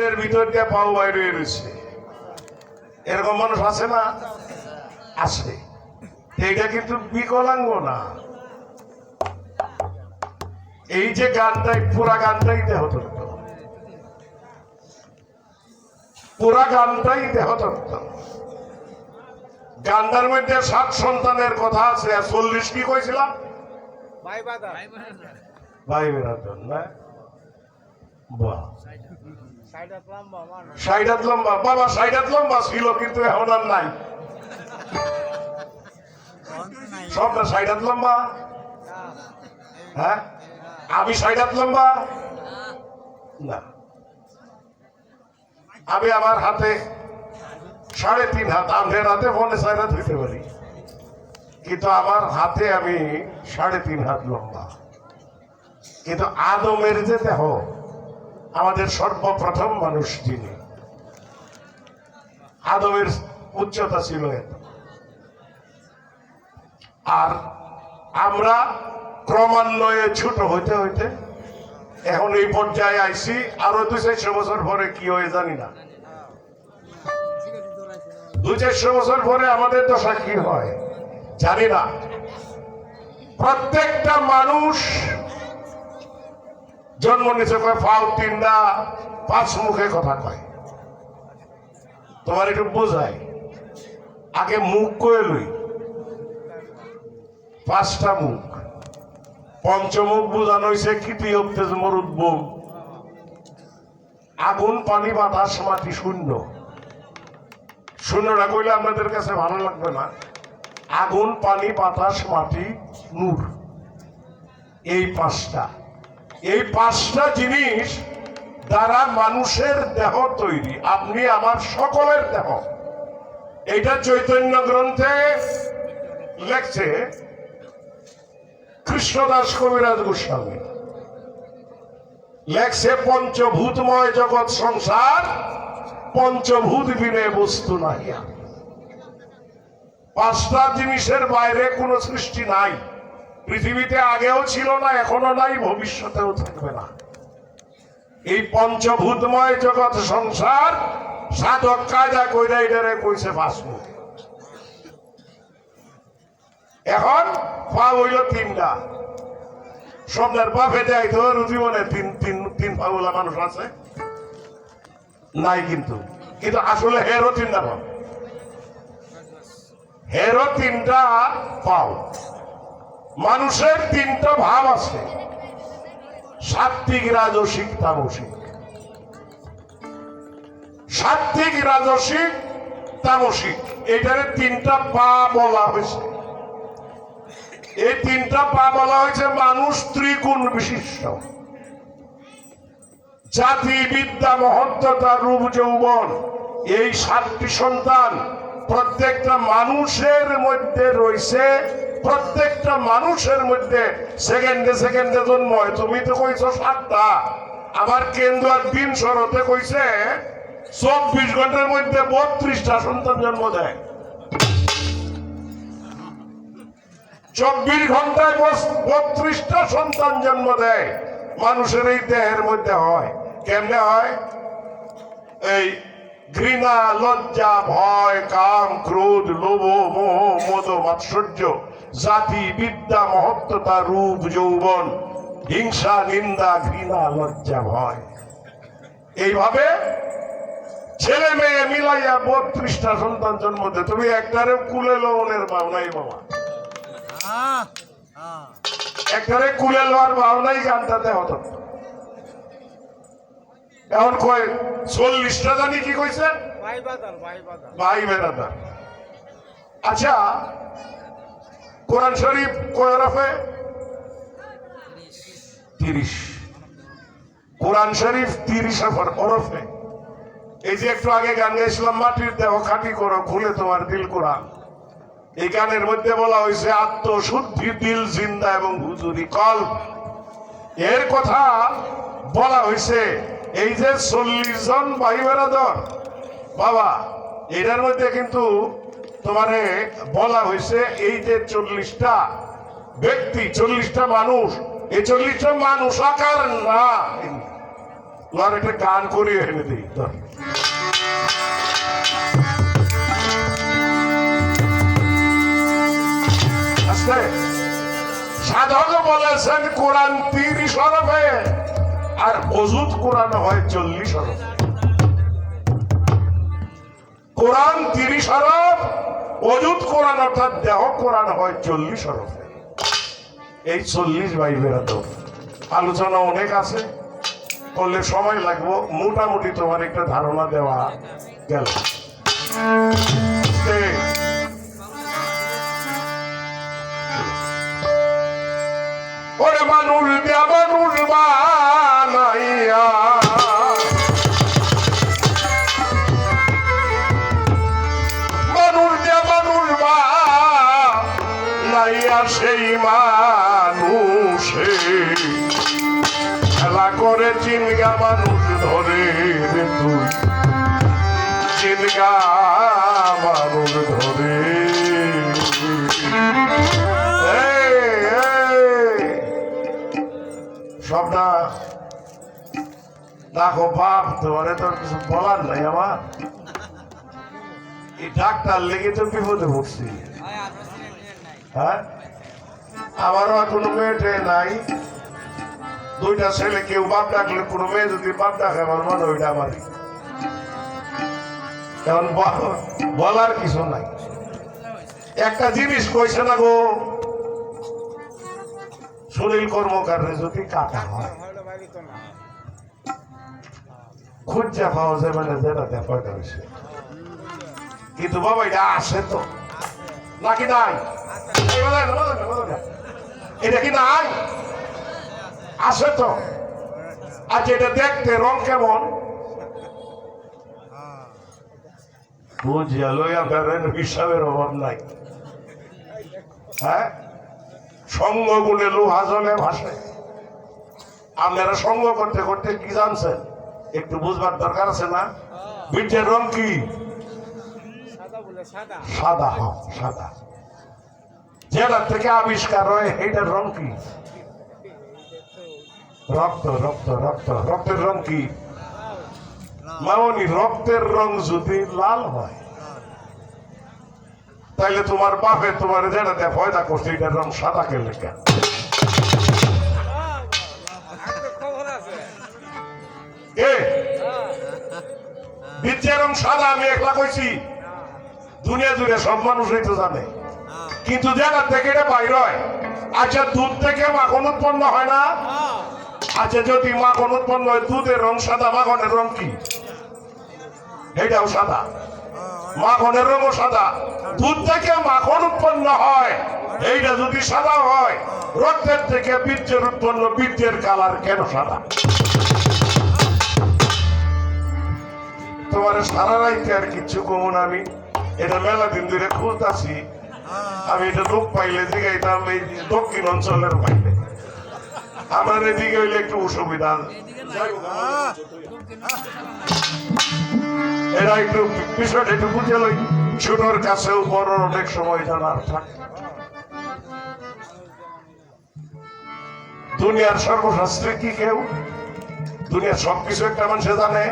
এর ভিতর দিয়ে পাও বাইরে রয়েছে। এরকম মানুষ আছে না? আছে। এইটা কিন্তু বিকলাঙ্গ না। এই যে গানটাই পুরা গানটাই দেহতত্ত্ব। পুরা গানটাই দেহতত্ত্ব। গানটার মধ্যে সাত সন্তানের কথা আছে চল্লিশ কি কইছিলাম? ভাই বাদা ভাই বেরাতন না লম্বা, বাবা লম্বা কিন্তু এখন আর নাই। লম্বা। হ্যাঁ? আমি লম্বা? না। আমি আমার হাতে সাড়ে তিন হাত আমাদের হাতে ফোনে সাইড হাত হইতে পারি। কিন্তু আমার হাতে আমি সাড়ে তিন হাত লম্বা। কিন্তু আদমের যে দেহ আমাদের সর্বপ্রথম মানুষ যিনি। আদমের উচ্চতা ছিল এত। আর আমরা ক্রমান্বয়ে ছোট হইতে হইতে এখন এই পর্যায়ে আইছি আরও দুই চারশো বছর পরে কি হয়ে জানি না। দুই চারশো বছর পরে আমাদের দশা কি হয় জানি না। প্রত্যেকটা মানুষ জন্ম নিচে কয় ফাও তিনটা, পাঁচ মুখে কথা কয়। তোমার একটু বোঝায়। আগে মুখ কয়ে লই। পাঁচটা মুখ। পঞ্চমুখ বোঝানো হয়েছে কৃতি অব্দেজ মরুদ আগুন, পানি, বাতাস, মাটি, শূন্য। শূন্যটা কইলে আপনাদের কাছে ভালো লাগবে না। আগুন, পানি, বাতাস, মাটি, নূর। এই পাঁচটা। এই পাঁচটা জিনিস দ্বারা মানুষের দেহ তৈরি। আপনি আমার সকলের দেহ। এটা চৈতন্য গ্রন্থে লেখছে কৃষ্ণদাস কবিরাজ গোস্বামী। লেখছে, পঞ্চভূতময় জগৎ সংসার, পঞ্চভূত বিনে বস্তু নাহিয়া। পাঁচটা জিনিসের বাইরে কোনো সৃষ্টি নাই। পৃথিবীতে আগেও ছিল না, এখনও নাই, ভবিষ্যতেও থাকবে না। এই পঞ্চভূতময় জগৎ সংসার সাধক কায়দা কইরা এটারে কইছে ফাঁসবো এখন পা হইল তিনটা। স্বপ্নের পা ফেটে আইতো জীবনে তিন তিন তিন পা বলা মানুষ আছে। নাই কিন্তু। কিন্তু আসলে হেরও তিনটা পাও হেরও তিনটা পাও। মানুষের তিনটা ভাব আছে। সাত্বিক রাজসিক, তামসিক। সাত্বিক রাজসিক, তামসিক। এটারে তিনটা পা বলা হয়েছে। এই তিনটা পা বলা হয়েছে মানুষ ত্রিগুণ বিশিষ্ট। জাতি, বিদ্যা, মহত্বতা, রূপ, যৌবন, এই সাতটি সন্তান প্রত্যেকটা মানুষের মধ্যে রয়েছে প্রত্যেকটা মানুষের মধ্যে সেকেন্ডে সেকেন্ডে জন্ম হয়। তুমি তো কইছো সাতটা। আবার কেন্দ্র আর দিন শরতে কইছে, চব্বিশ ঘণ্টার মধ্যে বত্রিশটা সন্তান জন্ম দেয়। চব্বিশ ঘন্টায় বত্রিশটা সন্তান জন্ম দেয়। মানুষের এই দেহের মধ্যে হয়। কেমনে হয়? এই ঘৃণা, লজ্জা, ভয়, কাম, ক্রোধ, লোভ, মোহ, মদ, মাৎসর্য জাতি বিদ্যা মহত্বতা রূপ যৌবন। হিংসা নিন্দা ঘৃণা লজ্জা ভয়। এইভাবে ছেলে মেয়ে মিলাইয়া বত্রিশটা সন্তান জন্ম দেয়। তুমি একটারে কুলে লোনের ভাবনাই বাবা একটারে কুলে লওয়ার ভাবনাই গানটাতে হতো এখন কয় চল্লিশটা জানি কি কইছে? ভাই বাদার বেড়াদা আচ্ছা কোরআন শরীফ কয় রফে তিরিশ। কোরআন শরীফ তিরিশ ওরফে। এই যে একটু আগে গান গাইছিলাম, মাটির দেহ খাটি করো, খুলে তোমার দিল কোরআন। এই গানের মধ্যে বলা হয়েছে, আত্মশুদ্ধি দিল, জিন্দা এবং হুজুরি কল। এর কথা বলা হয়েছে, এই যে চল্লিশ জন ভাই বেড়াদর বাবা, এটার মধ্যে কিন্তু তোমারে বলা হয়েছে, এই যে চল্লিশটা ব্যক্তি, চল্লিশটা মানুষ, এই চল্লিশটা মানুষ আকার না। তোর একটা গান করিয়ে এনে দিই সাধক বলেছেন, কোরআন তিরিশ হরফে, আর অজুত কোরআন হয় চল্লিশ হরফে। কোরআন তিরিশ হরফ অজুত কোরআন অর্থাৎ দেহ কোরআন হয় চল্লিশ হরফে এই চল্লিশ বাই বেরাতো আলোচনা অনেক আছে, করলে সময় লাগবো, মোটামুটি তোমার একটা ধারণা দেওয়া গেল। ওরে মানুষ সবটা দেখো বাপ, তোমারে তোর কিছু বলার নাই আমার। এই ডাক্তার লেগে তো বিপদে পড়ছি। হ্যাঁ? আমারও কোনো মেয়েটে নাই। দুইটা ছেলে, কেউ বাপ ডাকলে কোনো মেয়ে যদি বাপ ডাকে, আমার মনে ওইটা এখন ব- বলার কিছু নাই। একটা জিনিস কইছে না গো সুনীল কর্মকারের যদি কাটা হয়, খুঁজা পাওয়া যায় মানে যেটা দেখা হয়েছে কিন্তু বাবা, এটা আসে তো। নাকি নাই। এটা কি নাই? আসে তো। আর যেটা দেখতে রং কেমন? বুঝিয়া লইয়া ফেরেন হিসাবের অভাব নাই। হ্যাঁ? সঙ্গ গুলে লোহা জলে ভাসে। আপনারা সঙ্গ করতে করতে কি জানছেন? একটু বুঝবার দরকার আছে না? বীর্যের রং কি? সাদা বলে হ সাদা যেটা থেকে আবিষ্কার হয় এটার রং কি? রক্ত রক্ত রক্ত। রক্তের রং কি? মামনি রক্তের রং যদি লাল হয় তাইলে তোমার বাপে তোমার যেটা ফয়দা করছে এটার রং সাদা লেখা। রং সাদা, আমি একলা কইছি। দুনিয়া জুড়ে সব তো জানে। কিন্তু এটা আচ্ছা দুধ থেকে মাখন উৎপন্ন হয় না। আচ্ছা যদি উৎপন্ন হয়, দুধের রং সাদা, মাখনের রং কি? এটাও সাদা। মাখনের রঙও সাদা। দুধ থেকে মাখন উৎপন্ন হয়। এইটা যদি সাদা হয়, রক্তের থেকে বীর্যের উৎপন্ন, বীর্যের কালার কেন সাদা? তোমার সারা রাইতে আর কিচ্ছু কমন আমি। এটা মেলা দিন ধরে খুঁজতাছি আমি এটা লোক পাইলে জিগাইতাম, এই দক্ষিণ অঞ্চলের পাইলে আমার এদিকে হইলে একটু অসুবিধা। এরা একটু বিষয়টা একটু বুঝে লই। ছোটর কাছেও বড় অনেক সময় জানার থাকে। দুনিয়ার সর্বশাস্ত্রে কি কেউ? দুনিয়ার সবকিছু একটা মানুষে জানে।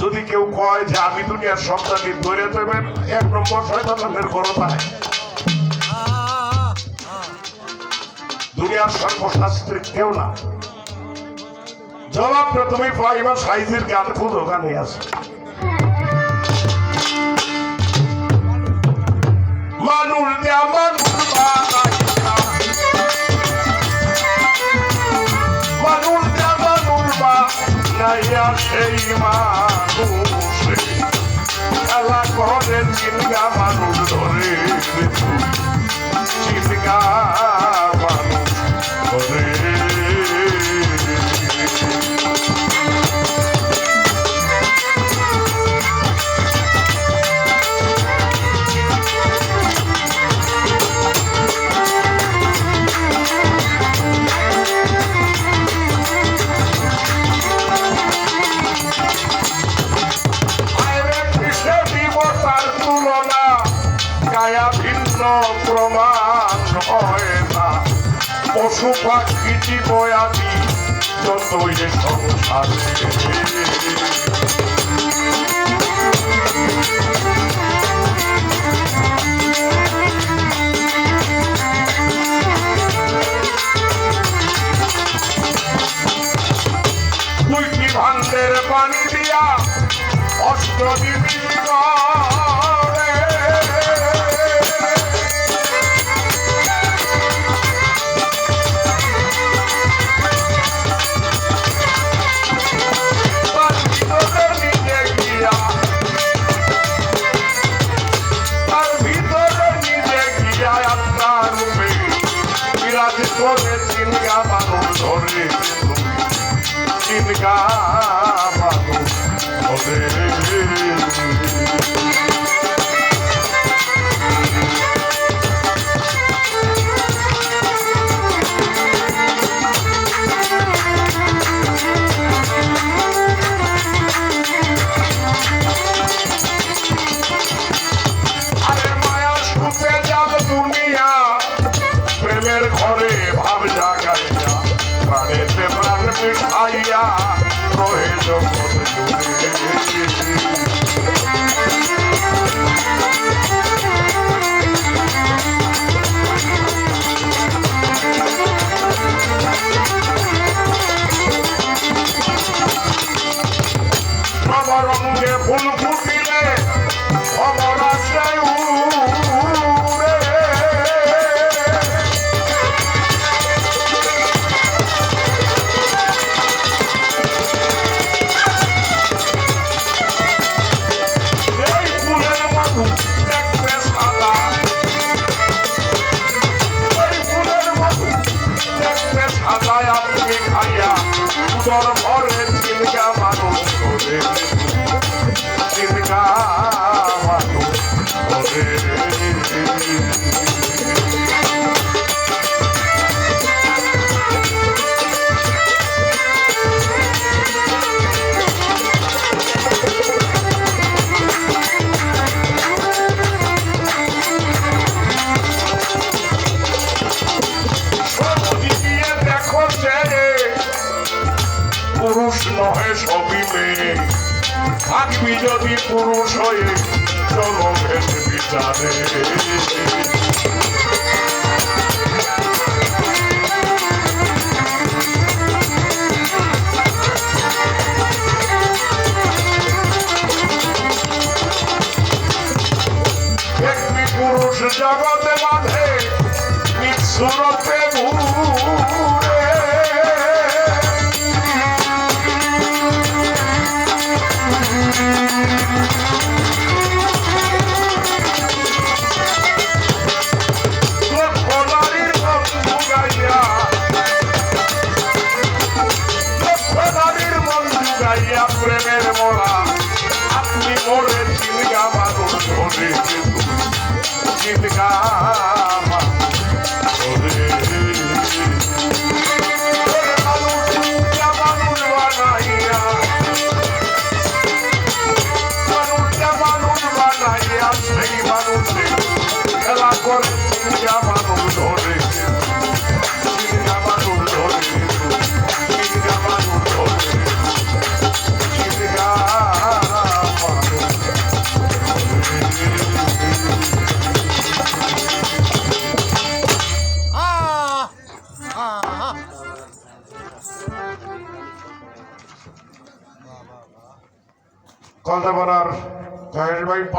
যদি কেউ কয় যে আমি দুনিয়ার সব জানি ধরে দেবে, এক নম্বর শয়তানের গরতায় দুনিয়ার সর্বশাস্ত্রে কেউ না। জবাবটা তুমি পাইবা সাইজের গান খুঁজো গানে আছে। সেই মানুষে। খেলা করে চিনগা মানুষ। পশু পাখি জীব আমি যতই সংসারে। দুইটি ভান্ডের পানি দিয়া অষ্টদিনী করে করে চিনগা মানুষ ধরে চিনগা মানুষ ধরে নবরঙ্গে ফুল ফুটিলে খবর আসে উড়ে এই ফুলের মধু দেখতে সাদা থাকবি যদি পুরুষ হয়ে জনভেদ বিচারে। জগতে বাঁধে সুরতে ঘুরে প্রেমের মোরা। আপনি মোরে চিনগা মানুষ ধরে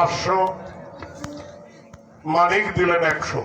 পাঁচশো মানিক দিলেন একশো।